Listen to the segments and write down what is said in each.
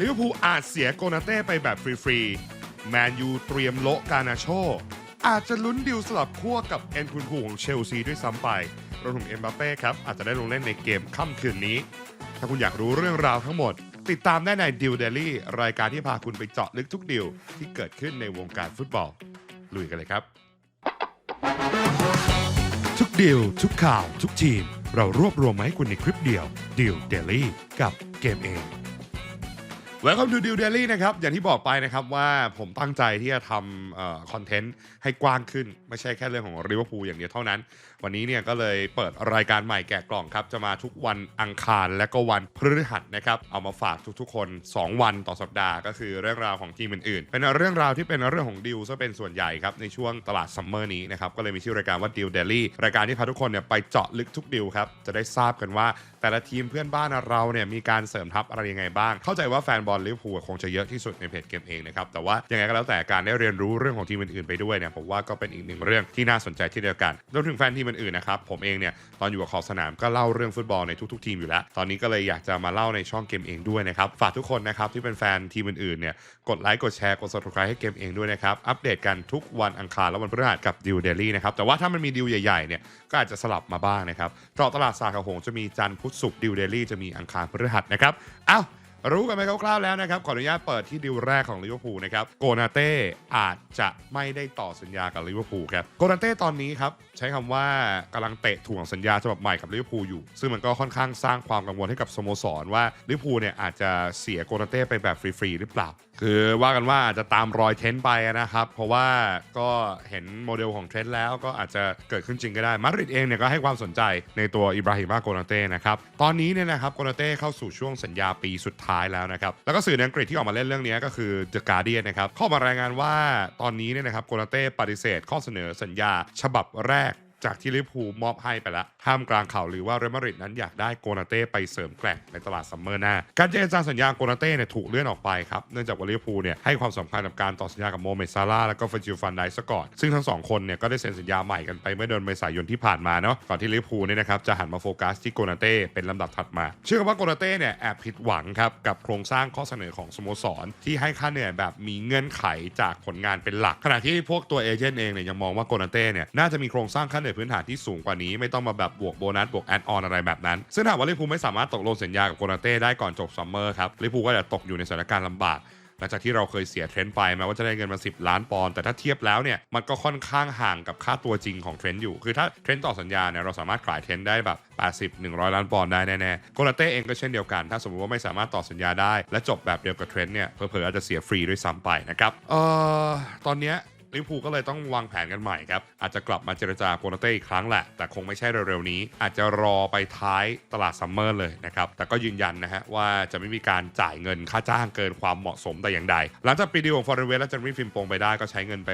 ลิเวอร์พูลอาจเสียโกนาเต้ไปแบบฟรีๆ แมนยูเตรียมโละกานาโช อาจจะลุ้นดิวสลับขั้วกับเอ็นคุนคูของเชลซีด้วยซ้ำไปรวมถึงเอ็มบัปเป้ครับ อาจจะได้ลงเล่นในเกมค่ำคืนนี้ ถ้าคุณอยากรู้เรื่องราวทั้งหมด ติดตามได้ในดิวเดลี่รายการที่พาคุณไปเจาะลึกทุกดิวที่เกิดขึ้นในวงการฟุตบอล ลุยกันเลยครับ ทุกดิวทุกข่าว ทุกทีม เรารวบรวมมาให้คุณในคลิปเดียวดิวเดลี่กับเกมเอง Welcome to Deal Daily นะครับ อย่างที่บอกไปนะครับว่าผมตั้งใจที่จะทำคอนเทนต์ให้กว้างขึ้น ไม่ใช่แค่เรื่องของริเวอร์พูลอย่างเดียวเท่านั้นวันนี้เนี่ยก็เลยเปิดรายการใหม่แกะกล่องครับ จะมาทุกวันอังคารและก็วันพฤหัสนะครับเอามาฝากทุกๆ คน 2 วันต่อสัปดาห์ ก็คือเรื่องราวของทีมอื่นๆ เป็นเรื่องราวที่เป็นเรื่องของดิวซะเป็นส่วนใหญ่ครับในช่วงตลาดซัมเมอร์นี้นะครับก็เลยมีชื่อรายการว่า Deal Daily รายการที่พาทุกคนเนี่ยไปเจาะลึกทุกดิวครับจะได้ทราบกันว่าแต่ละทีมเพื่อนบ้านเราเนี่ยมีการเสริมทัพอะไรยังไงบ้าง เข้าใจว่าแฟนบอลลิเวอร์พูลคงจะเยอะที่สุดในเพจเกมเองนะครับแต่ว่ายังไงก็แล้วแต่การได้เรียนรู้เรื่องของทีมอื่นๆไปด้วยเนี่ยผมว่าก็เป็นอีกหนึ่งเรื่องที่น่าสนใจที่เดียวกันรวมถึงแฟนทีมอื่นๆนะครับผมเองเนี่ยตอนอยู่กับขอบสนามก็เล่าเรื่องฟุตบอลในทุกๆทีมอยู่แล้ว ตอนนี้ก็เลยอยากจะมาเล่าในช่องเกมเองด้วยนะครับฝากทุกคนนะครับที่เป็นแฟนทีมอื่นๆเนี่ยกดไลค์กดแชร์กด subscribe ให้เกมเองด้วยนะครับอัปเดตกันทุกวันอังคารและวันพฤหัสกับดิวเดลี่นะครับแต่ว่าถ้ามันมีดิวใหญ่ๆเนี่ยก็อาจจะสลับมาบ้างนะครับเจาะตลาดสากหงจะมีจันทร์พุธศุกร์ดิวเดลี่จะมีอังคารพฤหัสนะครับอ้าว รู้กันไหมคร่าวๆแล้วนะครับ ขออนุญาตเปิดที่ดิวแรกของลิเวอร์พูลนะครับ โกนาเต้อาจจะไม่ได้ต่อสัญญากับลิเวอร์พูลครับ โกนาเต้ตอนนี้ครับ ใช้คำว่ากำลังเตะถ่วงสัญญาฉบับใหม่กับลิเวอร์พูลอยู่ ซึ่งมันก็ค่อนข้างสร้างความกังวลให้กับสโมสรว่าลิเวอร์พูลเนี่ยอาจจะเสียโกนาเต้ไปแบบฟรีๆหรือเปล่า คือว่ากันว่าอาจจะตามรอยเทรนต์ไปนะครับ เพราะว่าก็เห็นโมเดลของเทรนต์แล้วก็อาจจะเกิดขึ้นจริงก็ได้ มาดริดเองเนี่ยก็ให้ความสนใจในตัวอิบราฮิมาโกนาเต้นะครับ ตอนนี้เนี่ยนะครับโกนาเต้เข้าสู่ช่วงสัญญาปีสุดท้ายแล้วนะครับ แล้วก็สื่อในอังกฤษที่ออกมาเล่นเรื่องนี้ก็คือ The Guardian นะครับ เข้ามารายงานว่าตอนนี้เนี่ยนะครับโกนาเต้ปฏิเสธข้อเสนอสัญญา ฉบับแรก จากที่ลิเวอร์พูลมอบให้ไปแล้วท่ามกลางข่าวหรือว่าเรอัลมาดริดนั้นอยากได้โกนาเต้ไปเสริมแกร่งในตลาดซัมเมอร์หน้า การเจรจาสัญญาโกนาเต้เนี่ยถูกเลื่อนออกไปครับ เนื่องจากว่าลิเวอร์พูลเนี่ยให้ความสำคัญกับการต่อสัญญากับโมเมซาร่าและก็เฟจิลฟันไดซะก่อน ซึ่งทั้งสองคนเนี่ยก็ได้เซ็นสัญญาใหม่กันไปเมื่อเดือนเมษายนที่ผ่านมาเนาะก่อนที่ลิเวอร์พูลเนี่ยนะครับจะหันมาโฟกัสที่โกนาเต้เป็นลำดับถัดมา เชื่อกันว่าโกนาเต้เนี่ยแอบผิดหวังครับกับโครงสร้างข้อเสนอของสโมสร ที่ให้ค่าเหนื่อยแบบมีเงื่อนไขจากผลงานเป็นหลัก ขณะที่พวกตัวเอเจนต์เองเนี่ยยังมองว่าโกนาเต้เนี่ยน่าจะมีโครงสร้างค่าเหนื่อยพื้นฐานที่สูงกว่านี้ไม่ต้องมาแบบบวกโบนัสบวกแอดออนอะไรแบบนั้น ซึ่งถาหากว่าลิเวอร์พูไม่สามารถตกลงสัญญากับโกนาเต้ได้ก่อนจบซัมเมอร์ครับลิเวอร์พูก็จะตกอยู่ในสถานการณ์ลำบากหลังจากที่เราเคยเสียเทรนต์ไปแม้ว่าจะได้เงินมา 10 ล้านปอนด์แต่ถ้าเทียบแล้วเนี่ยมันก็ค่อนข้างห่างกับค่าตัวจริงของเทรนต์อยู่ คือถ้าเทรนต์ต่อสัญญาเนี่ยเราสามารถขายเทรนต์ได้แบบ 80 100 ล้านปอนด์ได้แน่ๆโกลาเต้เองก็เช่นเดียวกัน ถ้าสมมติว่าไม่สามารถต่อสัญญาได้ และจบแบบเดียวกับเทรนต์เนี่ยเผลอๆอาจจะเสียฟรีด้วยซ้ำไปนะครับเอ่อตอนเนี้ย ลิเวอร์พูก็เลยต้องวางแผนกันใหม่ครับ อาจจะกลับมาเจรจาโกนาเต้อีกครั้งแหละ แต่คงไม่ใช่เร็วๆนี้ อาจจะรอไปท้ายตลาดซัมเมอร์เลยนะครับ แต่ก็ยืนยันนะฮะว่าจะไม่มีการจ่ายเงินค่าจ้างเกินความเหมาะสมแต่อย่างใด หลังจากปีดีของฟอร์เรเวสและจันวิฟิมปงไปได้ก็ใช้เงินไป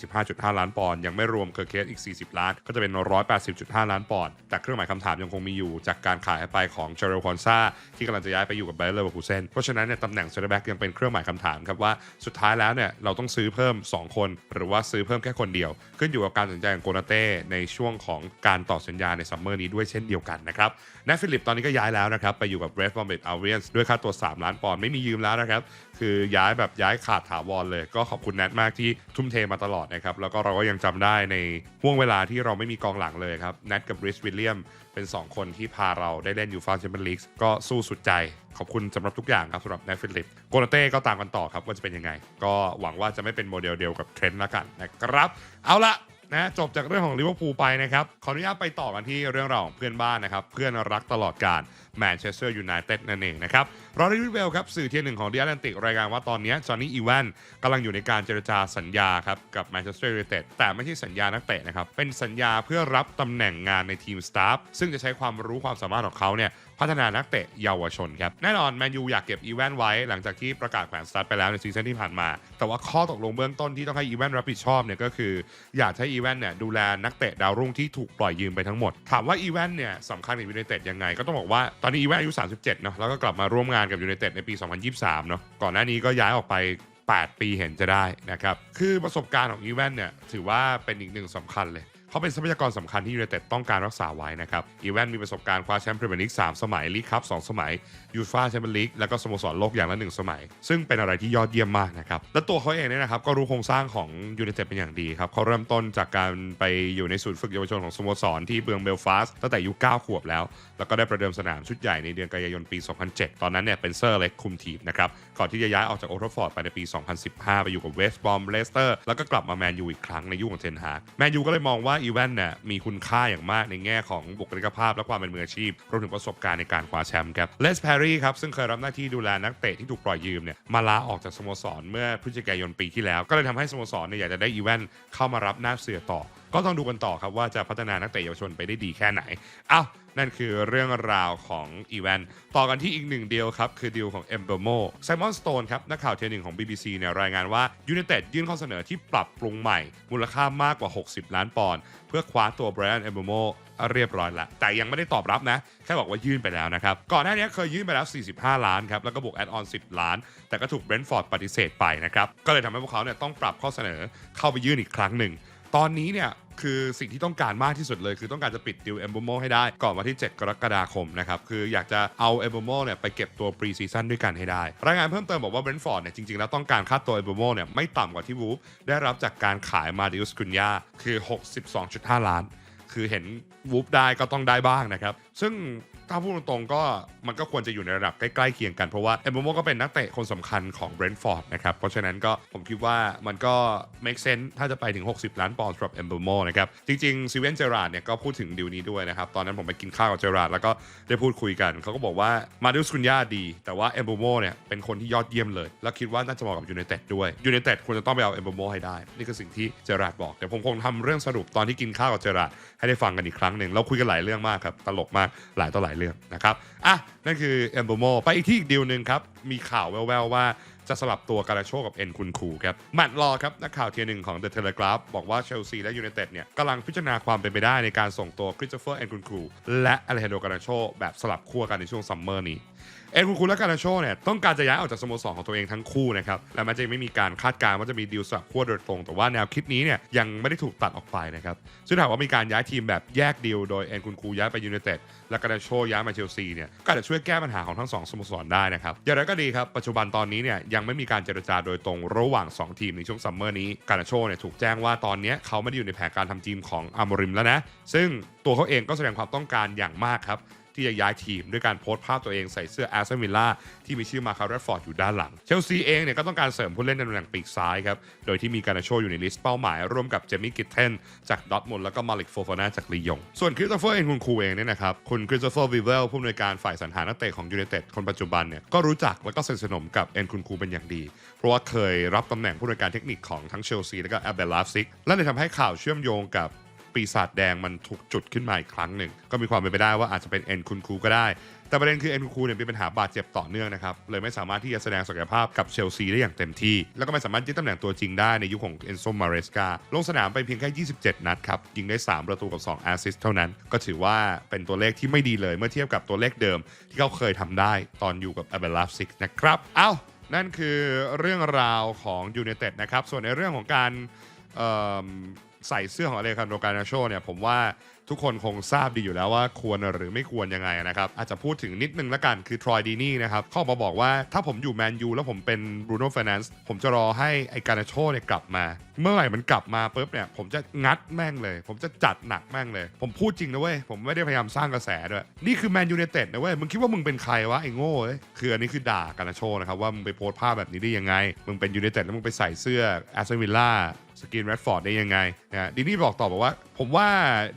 145.5 ล้านปอนด์ยังไม่รวมเคอร์เคสอีก 40 ล้าน ก็จะเป็น 180.5 ล้านปอนด์แต่เครื่องหมายคำถามยังคงมีอยู่จากการขายไปของเจเรลคอนซาที่กำลังจะย้ายไปอยู่กับไบเออร์เลเวอร์คูเซนเพราะฉะนั้นเนี่ยตำแหน่งเซนเตอร์แบ็กยังเป็นเครื่องหมายคำถามครับว่าสุดท้ายแล้วเนี่ยเราต้องซื้อเพิ่ม 2 คนหรือว่าซื้อเพิ่มแค่คนเดียว ขึ้นอยู่กับการตัดสินใจของโกนาเต้ในช่วงของการต่อสัญญาในซัมเมอร์นี้ด้วยเช่นเดียวกันนะครับแนฟิลิปตอนนี้ก็ย้ายแล้วนะครับ ไปอยู่กับเรดบอมเบตอัลเวียนส์ด้วยค่าตัว 3 ล้านปอนด์ไม่มียืมแล้วนะครับ คือย้ายแบบย้ายขาดถาวรเลย ก็ขอบคุณแนทมากที่ทุ่มเทมาตลอดนะครับ แล้วก็เราก็ยังจำได้ในห่วงเวลาที่เราไม่มีกองหลังเลยครับแนทกับริชวิลเลียม เป็น 2 คนที่พาเราได้เล่นยูฟ่าแชมเปี้ยนลีกก็สู้สุดใจ ขอบคุณสำหรับทุกอย่างครับสำหรับแนฟิลิปโกนเต้ก็ตามกันต่อครับว่าจะเป็นยังไง ก็หวังว่าจะไม่เป็นโมเดลเดียวกับเทรนด์ละกันนะครับ เอาละ นะจบจากเรื่องของลิเวอร์พูลไปนะครับ ขออนุญาตไปต่อกันที่เรื่องราวของเพื่อนบ้านนะครับ เพื่อนรักตลอดการแมนเชสเตอร์ยูไนเต็ดนั่นเองนะครับรอริวิเวลครับ สื่อเทียนหนึ่งของดิอาแลนติก รายงานว่าตอนนี้จอห์นนี่อีแวนกำลังอยู่ในการเจรจาสัญญาครับ กับแมนเชสเตอร์ยูไนเต็ดแต่ไม่ใช่สัญญานักเตะนะครับ เป็นสัญญาเพื่อรับตำแหน่งงานในทีมสตาฟซึ่งจะใช้ความรู้ความสามารถของเขาเนี่ย พัฒนานักเตะเยาวชนครับ แน่นอนแมนยูอยากเก็บอีแวนไว้หลังจากที่ประกาศแขวนสตาร์ทไปแล้วในซีซั่นที่ผ่านมา แต่ว่าข้อตกลงเบื้องต้นที่ต้องให้อีแวนรับผิดชอบเนี่ยก็คืออยากให้อีแวนเนี่ยดูแลนักเตะดาวรุ่งที่ถูกปล่อยยืมไปทั้งหมด ถามว่าอีแวนเนี่ยสำคัญกับยูไนเต็ดยังไง ก็ต้องบอกว่าตอนนี้อีแวนอายุ 37 เนาะแล้วก็กลับมาร่วมงานกับยูไนเต็ดในปี 2023 เนาะก่อนหน้านี้ก็ย้ายออกไป 8 ปีเห็นจะได้นะครับคือประสบการณ์ของอีแวนเนี่ยถือว่าเป็นอีกหนึ่งสำคัญเลย เขาเป็นทรัพยากรสำคัญที่ยูไนเต็ดต้องการรักษาไว้นะครับ อีแวนมีประสบการณ์คว้าแชมป์พรีเมียร์ลีก3สมัย ลีกคัพ2สมัย ยูฟ่าแชมเปี้ยนลีก แล้วก็สโมสรโลกอย่างละ1สมัย ซึ่งเป็นอะไรที่ยอดเยี่ยมมากนะครับ และตัวเขาเองเนี่ยนะครับ ก็รู้โครงสร้างของยูไนเต็ดเป็นอย่างดีครับ เขาเริ่มต้นจากการไปอยู่ในศูนย์ฝึกเยาวชนของสโมสรที่เมืองเบลฟาสต์ตั้งแต่อายุ9ขวบแล้ว แล้วก็ได้ประเดิมสนามชุดใหญ่ในเดือนกันยายนปี 2007 ตอนนั้นเนี่ยเป็นเซอร์เล็กคุมทีมนะครับ ก่อนที่จะย้ายออกจากโอทฟฟอร์ดไปในปี 2015 ไปอยู่กับเวสต์บอมเลสเตอร์แล้วก็กลับมาแมนยูอีกครั้งในยุคของเทนฮากแมนยูก็เลยมองว่าอีแวนเนี่ยมีคุณค่าอย่างมากในแง่ของบุคลิกภาพและความเป็นมืออาชีพรวมถึงประสบการณ์ในการคว้าแชมป์ครับเลสแพรรี่ครับซึ่งเคยรับหน้าที่ดูแลนักเตะที่ถูกปล่อยยืมเนี่ยมาลาออกจากสโมสรเมื่อพฤศจิกายนปีที่แล้ว ก็เลยทำให้สโมสรเนี่ยอยากจะได้อีแวนเข้ามารับหน้าเสือต่อ ก็ต้องดูกันต่อครับว่าจะพัฒนานักเตะเยาวชนไปได้ดีแค่ไหนเอ้านั่นคือเรื่องราวของอีแวนต่อกันที่อีกหนึ่งเดียวครับ คือดีลของเอมเบอร์โมไซมอนสโตนครับนักข่าวเทียหนึ่งของ BBC เนี่ยรายงานว่ายู n นเต็ดยื่นข้อเสนอที่ปรับปรุงใหม่ มูลค่ามากกว่า 60 ล้านปอนด์เพื่อคว้าตัวไบรอันเอมเบอร์โมเรียบร้อยแล้วแต่ยังไม่ได้ตอบรับนะ แค่บอกว่ายื่นไปแล้วนะครับ ก่อนหน้านี้เคยยื่นไปแล้ว 45 ล้านครับ แล้วก็บวกแอดออน 10 ล้าน แต่ก็ถูกเบรนท์ฟอร์ดปฏิเสธไปนะครับ ก็เลยทำให้พวกเขาเนี่ยต้องปรับข้อเสนอเข้าไปยื่นอีกครั้งหนึ่ง ตอนนี้เนี่ยคือสิ่งที่ต้องการมากที่สุดเลย คือต้องการจะปิดดิวเอมโบโมให้ได้ ก่อนวันที่ 7 กรกฎาคมนะครับ คืออยากจะเอาเอมโบโมเนี่ยไปเก็บตัวปรีซีซั่นด้วยกันให้ได้ รายงานเพิ่มเติมบอกว่าเบรนฟอร์ดเนี่ยจริงๆ แล้วต้องการค่าตัวเอมโบโมเนี่ยไม่ต่ำกว่าที่วูฟได้รับจากการขายมาดิอุสกุนยาคือ 62.5 ล้าน คือเห็นวูฟได้ก็ต้องได้บ้างนะครับ ซึ่ง ถ้าพูดตรงๆก็มันก็ควรจะอยู่ในระดับใกล้ๆเคียงกัน เพราะว่าเอมโบโมก็เป็นนักเตะคนสำคัญของเบรนท์ฟอร์ดนะครับ เพราะฉะนั้นก็ผมคิดว่ามันก็ make sense ถ้าจะไปถึง 60 ล้านปอนด์สำหรับเอมโบโมนะครับ จริงๆซีเวนเจอราร์ดเนี่ยก็พูดถึงดีลนี้ด้วยนะครับ ตอนนั้นผมไปกินข้าวกับเจอราร์ดแล้วก็ได้พูดคุยกัน เขาก็บอกว่ามาดิสคุนยาดี แต่ว่าเอมโบโมเนี่ยเป็นคนที่ยอดเยี่ยมเลย แล้วคิดว่าน่าจะเหมาะกับยูไนเต็ดด้วยยูไนเต็ดควรจะต้องไปเอาเอมโบโมให้ได้ นี่คือสิ่งที่เจอราร์ดบอกเดี๋ยวผมคงทำเรื่องสรุปตอนที่กินข้าวกับเจอราร์ดให้ได้ฟังกันอีกครั้งหนึ่งเราคุยกันหลายเรื่องมากครับตลกมากหลายต่อหลายเรื่องนะครับอะนั่นคือเอมโบโมไปอีกที่อีกดีลหนึ่งครับ มีข่าวแววๆว่าจะสลับตัวการาโชกับเอ็นคุนคูครับหมัดรอครับ นักข่าวเทียหนึ่งของเดอะเทเลกราฟบอกว่าเชลซีและยูไนเต็ดเนี่ยกำลังพิจารณาความเป็นไปได้ในการส่งตัวคริสโตเฟอร์เอ็นคุนคูและอเลฮโดการาโชแบบสลับขั้วกันในช่วงซัมเมอร์นี้เอ็นคุนคูและการาโชเนี่ยต้องการจะย้ายออกจากสโมสรของตัวเองทั้งคู่นะครับและมันจะไม่มีการคาดการณ์ว่าจะมีดีลสลับขั้วโดยตรง แต่ว่าแนวคิดนี้เนี่ยยังไม่ได้ถูกตัดออกไปนะครับซึ่งถ้าหากว่ามีการย้ายทีมแบบแยกดีลโดยเอ็นคุนคูย้ายไปยูไนเต็ดและการาโชย้ายมาเชลซีเนี่ยก็จะช่วยแก้ปัญหาของทั้งสองสโมสรได้นะครับอย่างไรก็ดีครับปัจจุบันตอนนี้เนี่ยยังไม่มีการเจรจาโดยตรงระหว่าง 2 ทีมในช่วงซัมเมอร์นี้การาโชเนี่ยถูกแจ้งว่าตอนนี้เขาไม่ได้อยู่ในแผนการทำทีมของอามริมแล้วนะซึ่งตัวเขาเองก็แสดงความต้องการอย่างมากครับที่จะย้ายทีมด้วยการโพสต์ภาพตัวเองใส่เสื้อแอสตันวิลล่าที่มีชื่อมาคาร์เรฟอร์ดอยู่ด้านหลัง เชลซีเองเนี่ยก็ต้องการเสริมผู้เล่นในตำแหน่งปีกซ้ายครับ โดยที่มีการนาโชอยู่ในลิสต์เป้าหมายร่วมกับเจมี่กิตเทนจากดอทมุนแล้วก็มาลิกโฟฟานาจากลียง ส่วนคริสโตเฟอร์เอ็นคุนคูเองเนี่ยนะครับคุณคริสโตเฟอร์วิเวลผู้อำนวยการฝ่ายสรรหานักเตะของยูไนเต็ดคนปัจจุบันเนี่ยก็รู้จักแล้วก็สนิทสนมกับเอ็นคุนคูเป็นอย่างดี เพราะว่าเคยรับตำแหน่งผู้อำนวยการเทคนิคของทั้งเชลซีและก็แอเบลลาฟซิกและเลยทำให้ข่าวเชื่อมโยงกับ ปีศาจแดงมันถูกจุดขึ้นมาอีกครั้งหนึ่ง ก็มีความเป็นไปได้ว่าอาจจะเป็นเอ็นคุนคูก็ได้ แต่ประเด็นคือเอ็นคุนคูเนี่ยมีปัญหาบาดเจ็บต่อเนื่องนะครับ เลยไม่สามารถที่จะแสดงศักยภาพกับเชลซีได้อย่างเต็มที่ แล้วก็ไม่สามารถยึดตำแหน่งตัวจริงได้ในยุคของเอนโซมาเรสกาลงสนามไปเพียงแค่ 27 นัดครับ ยิงได้ 3 ประตูกับ 2 แอสซิสต์เท่านั้น ก็ถือว่าเป็นตัวเลขที่ไม่ดีเลยเมื่อเทียบกับตัวเลขเดิมที่เขาเคยทำได้ตอนอยู่กับอเบลลาฟซิกนะครับเอ้านั่นคือเรื่องราวของยูไนเต็ดนะครับ ส่วนในเรื่องของการ ใส่เสื้อของอเลคันโดการนาโชเนี่ยผมว่าทุกคนคงทราบดีอยู่แล้วว่าควรหรือไม่ควรยังไงนะครับอาจจะพูดถึงนิดนึงละกันคือทรอยดีนี่นะครับเข้ามาบอกว่าถ้าผมอยู่แมนยูแล้วผมเป็นบรูโน่ f ฟ r น a นซ์ผมจะรอให้ไอการนาโชเนี่ยกลับมา เมื่อไหร่มันกลับมาปุ๊บเนี่ยผมจะงัดแม่งเลย ผมจะจัดหนักแม่งเลย ผมพูดจริงนะเว้ยผมไม่ได้พยายามสร้างกระแสด้วยนี่คือแมนยูไนเต็ดนะเว้ยมึงคิดว่ามึงเป็นใครวะไอ้โง่เอ้ยคืออันนี้คือด่าการนาโชนะครับว่ามึงไปโพสต์ภาพแบบนี้ได้ยังไงมึงเป็นยูไนเต็ดแล้วมึงไปใส่เสื้อแอสตันวิลล่า สกินแรดฟอร์ดได้ยังไงนะดินี่บอกต่อบอกว่า ผมว่า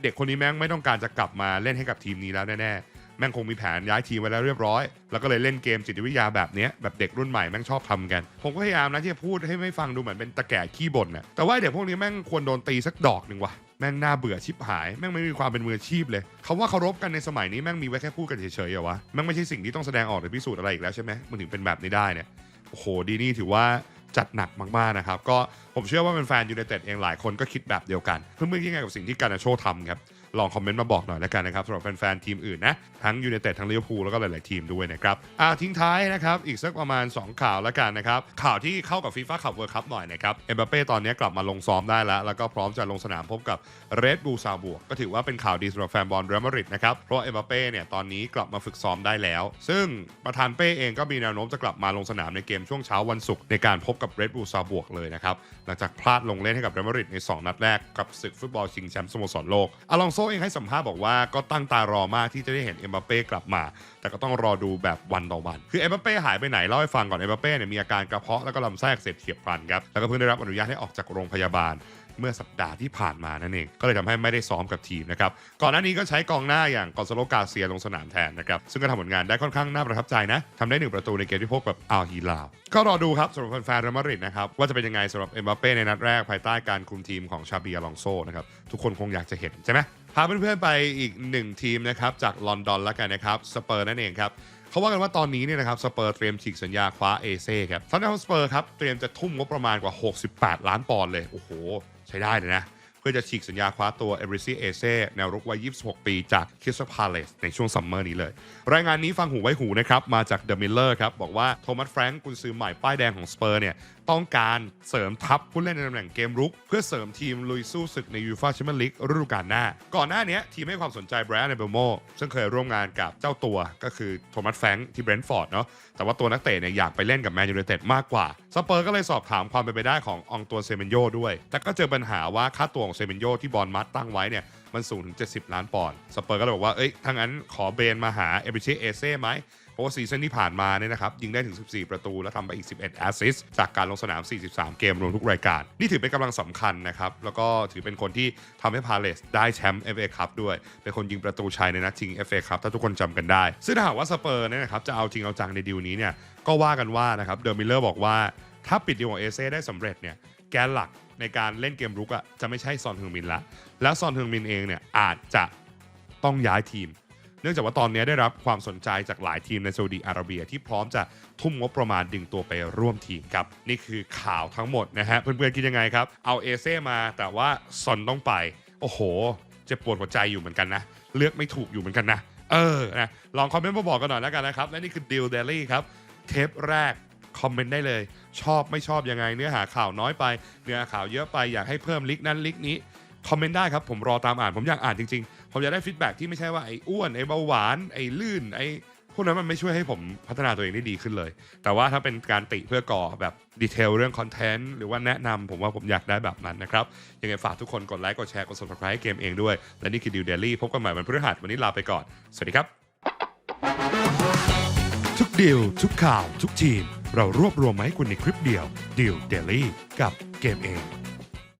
เด็กคนนี้แม่งไม่ต้องการจะกลับมาเล่นให้กับทีมนี้แล้วแน่ๆแม่งคงมีแผนย้ายทีมไว้แล้วเรียบร้อย แล้วก็เลยเล่นเกมจิตวิทยาแบบเนี้ยแบบเด็กรุ่นใหม่แม่งชอบทำกัน ผมก็พยายามนะที่จะพูดให้ไม่ฟังดูเหมือนเป็นตะแก่ขี้บ่นน่ะแต่ว่าเด็กพวกนี้แม่งควรโดนตีสักดอกหนึ่งว่ะแม่งน่าเบื่อชิบหาย แม่งไม่มีความเป็นมืออาชีพเลยคำว่าเคารพกันในสมัยนี้แม่งมีไว้แค่พูดกันเฉยๆเหรอวะแม่งไม่ใช่สิ่งที่ต้องแสดงออกหรือพิสูจน์อะไรอีกแล้วใช่ไหมมันถึงเป็นแบบนี้ได้เนี่ยโอ้โหดีนี่ถือว่าจัดหนักมากๆนะครับ ก็ผมเชื่อว่าเป็นแฟนยูไนเต็ดเองหลายคนก็คิดแบบเดียวกัน เพื่อเมื่อกี้ไงกับสิ่งที่การนาโชทำครับ ลองคอมเมนต์มาบอกหน่อยแล้วกันนะครับสำหรับแฟนๆทีมอื่นนะ ทั้งยู i นเต็ดทั้งลิเวอร์พูลแล้วก็หลายๆทีมด้วยนะครับอ่าทิ้งท้ายนะครับ อีกสักประมาณ 2 ข่าวแล้วกันนะครับ ข่าวที่เข้ากับฟีฟ่าคัพเวิร์คัพหน่อยนะครับเอ็มบัปเป้ตอนนี้กลับมาลงซ้อมได้แล้ว แล้วก็พร้อมจะลงสนามพบกับเรดบูซาบวกก็ถือว่าเป็นข่าวดีสำหรับแฟนบอลเรอัลมาดริดนะครับเพราะเอ็มบัปเป้เนี่ยตอนนี้กลับมาฝึกซ้อมได้แล้ว ซึ่งประธานเป้เองก็มีแนวโน้มจะกลับมาลงสนามในเกมช่วงเช้าวันศุกร์ในการพบกับเรดบูซาบวกเลยนะครับหลังจากพลาดลงเล่นให้กับเรอัลมาดริดใน 2 นัดแรกกับศึกฟุตบอลชิงแชมป์สโมสรโลกอลองโซเองให้สัมภาษณ์บอกว่าก็ตั้งตารอมากที่จะได้เห็นเอ็มบัปเป้กลับมา แต่ก็ต้องรอดูแบบวันต่อวัน คือเอ็มบัปเป้หายไปไหนเล่าให้ฟังก่อนเอ็มบัปเป้เนี่ยมีอาการกระเพาะแล้วก็ลำไส้อักเสบเฉียบพลันครับแล้วก็เพิ่งได้รับอนุญาตให้ออกจากโรงพยาบาล เมื่อสัปดาห์ที่ผ่านมานั่นเอง ก็เลยทำให้ไม่ได้ซ้อมกับทีมนะครับ ก่อนหน้านี้ก็ใช้กองหน้าอย่างกอนซาโลกาเซียลงสนามแทนนะครับ ซึ่งก็ทำผลงานได้ค่อนข้างน่าประทับใจนะทำได้หนึ่งประตูในเกมที่พบกับอัลฮีลาลก็รอดูครับสำหรับแฟนเรอัลมาดริดนะครับว่าจะเป็นยังไงสำหรับเอ็มบัปเป้ในนัดแรกภายใต้การคุมทีมของชาบีอลองโซนะครับทุกคนคงอยากจะเห็นใช่ไหมพาเพื่อนๆไปอีกหนึ่งทีมนะครับจากลอนดอนแล้วกันนะครับสเปอร์นั่นเองครับ เขาว่ากันว่าตอนนี้เนี่ยนะครับสเปอร์เตรียมฉีกสัญญาคว้าเอเซ่ครับทันเดอร์สเปอร์ครับเตรียมจะทุ่มงบประมาณกว่า 68 ล้านปอนด์เลย โอ้โห ใช้ได้เลยนะ เพื่อจะฉีกสัญญาคว้าตัวเอริซีเอเซ่แนวรุกวัย 26 ปีจากคิสพาเลสในช่วงซัมเมอร์นี้เลย รายงานนี้ฟังหูไว้หูนะครับ มาจากเดอะมิลเลอร์ครับ บอกว่าโทมัสแฟรงก์กุนซือใหม่ป้ายแดงของสเปอร์เนี่ยต้องการเสริมทัพผู้เล่นในตำแหน่งเกมรุก เพื่อเสริมทีมลุยสู้ศึกในยูฟาแชมเปี้ยนลีกฤดูกาลหน้า ก่อนหน้านี้ทีมให้ความสนใจแบรนด์เบลโมซึ่งเคยร่วมงานกับเจ้าตัวก็คือโทมัสแฟงที่เบรนท์ฟอร์ดเนาะแต่ว่าตัวนักเตะเนี่ยอยากไปเล่นกับแมนยูไนเต็ดมากกว่าสเปอร์ก็เลยสอบถามความเป็นไปได้ขององตัวเซเมนโยด้วย แต่ก็เจอปัญหาว่าค่าตัวของเซเมนโยที่บอลมัดตั้งไว้เนี่ยมันสูงถึง 70 ล้านปอนด์สเปอร์ก็เลยบอกว่าเอ้ยถ้างั้นขอเบนมาหาเอเบเชเอเซ่ไหม เพราะว่าซีซั่นที่ผ่านมาเนี่ยนะครับยิงได้ถึง 14 ประตูแล้วทำไปอีก 11 แอสซิสต์จากการลงสนาม 43 เกมรวมทุกรายการ นี่ถือเป็นกำลังสำคัญนะครับแล้วก็ถือเป็นคนที่ทำให้พาเลสได้แชมป์ FA คัพด้วย เป็นคนยิงประตูชัยในนัดชิง FA คัพถ้าทุกคนจำกันได้ ซึ่งถ้าหากว่าสเปอร์เนี่ยนะครับจะเอาจริงเอาจังในดีลนี้เนี่ยก็ว่ากันว่านะครับเดอร์มิลเลอร์บอกว่าถ้าปิดดีลของเอเซ่ได้สำเร็จเนี่ยแกนหลักในการเล่นเกมรุกอะจะไม่ใช่ซอนฮึงมินละ แล้วซอนฮึงมินเองเนี่ยอาจจะต้องย้ายทีม เนื่องจากว่าตอนนี้ได้รับความสนใจจากหลายทีมในซาอุดีอาระเบียที่พร้อมจะทุ่มงบประมาณดึงตัวไปร่วมทีมครับ นี่คือข่าวทั้งหมดนะฮะเพื่อนๆคิดยังไงครับ เอาเอเซ่มาแต่ว่าซอนต้องไป โอ้โหเจ็บปวดหัวใจอยู่เหมือนกันนะ เลือกไม่ถูกอยู่เหมือนกันนะ เออนะลองคอมเมนต์มาบอกกันหน่อยแล้วกันนะครับและนี่คือดิวเดลี่ครับเทปแรกคอมเมนต์ได้เลย ชอบไม่ชอบยังไง เนื้อหาข่าวน้อยไป เนื้อข่าวเยอะไปอยากให้เพิ่มลิกนั้นลิกนี้คอมเมนต์ได้ครับผมรอตามอ่านผมอยากอ่านจริงๆ ผมอยากได้ฟีดแบ็กที่ไม่ใช่ว่าไอ้อ้วนไอ้เบาหวานไอ้ลื่นไอ้พวกนั้นมันไม่ช่วยให้ผมพัฒนาตัวเองได้ดีขึ้นเลย แต่ว่าถ้าเป็นการติเพื่อก่อแบบดีเทลเรื่องคอนเทนต์หรือว่าแนะนำผมว่าผมอยากได้แบบนั้นนะครับ ยังไงฝากทุกคนกดไลค์กดแชร์กด subscribe เกมเองด้วย และนี่คือดิวเดลี่พบกันใหม่วันพฤหัสวันนี้ลาไปก่อน สวัสดีครับ ทุกดีลทุกข่าว ทุกทีม เรารวบรวมมาให้คุณในคลิปเดียวดิวเดลี่กับเกมเอง